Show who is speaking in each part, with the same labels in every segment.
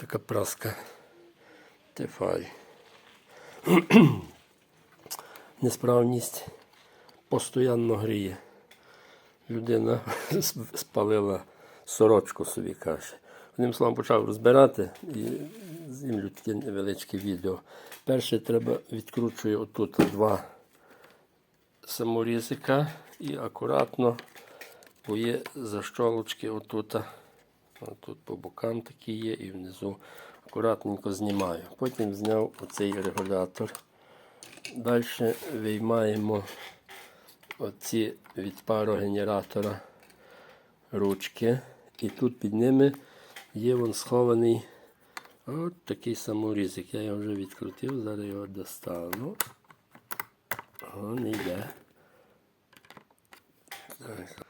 Speaker 1: Така праска Тефай. Несправність постійно гріє. Людина спалила сорочку собі каже. Одним словом почав розбирати і знімлю таке невеличке відео. Перше треба відкручує отут два саморізика і акуратно, бо є защолочки отут. Тут по бокам такі є і внизу акуратненько знімаю. Потім зняв оцей регулятор. Далі виймаємо оці від парогенератора ручки. І тут під ними є вон схований от такий саморізик. Я його вже відкрутив, зараз його достану. О, йде. Так,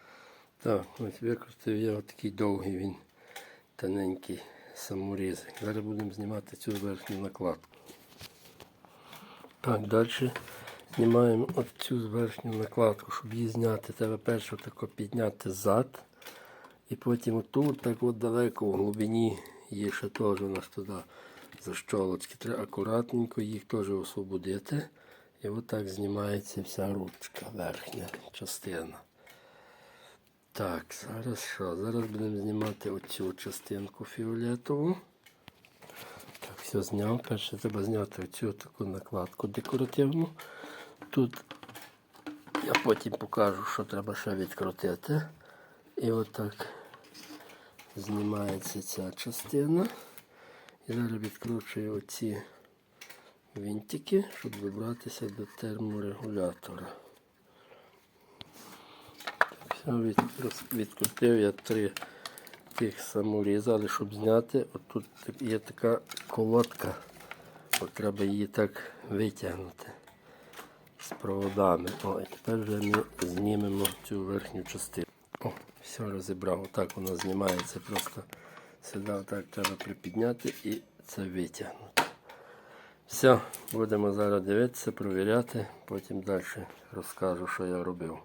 Speaker 1: так ось викрутив я отакий довгий він тоненький саморізик. Зараз будемо знімати цю верхню накладку. Так, далі знімаємо оцю верхню накладку, щоб її зняти. Треба перше тако підняти зад. І потім отут, так от далеко в глибині є ще теж у нас туди защолочки. Треба акуратненько їх теж освободити. І отак знімається вся ручка, верхня частина. Так, зараз що? Зараз будемо знімати оцю частинку фіолетову. Так, все зняв. Перше треба зняти оцю таку накладку декоративну. Тут я потім покажу, що треба ще відкрутити. І отак знімається ця частина. І зараз відкручую оці винтики, щоб добратися до терморегулятора. Від, відкрутив я три тих саморіза, але щоб зняти, отут є така колодка. От треба її так витягнути з проводами. О, і тепер вже ми знімемо цю верхню частину. О, все розібрав. Отак вона знімається. Просто сюди так треба припідняти і це витягнути. Все, будемо зараз дивитися, провіряти, потім далі розкажу, що я робив.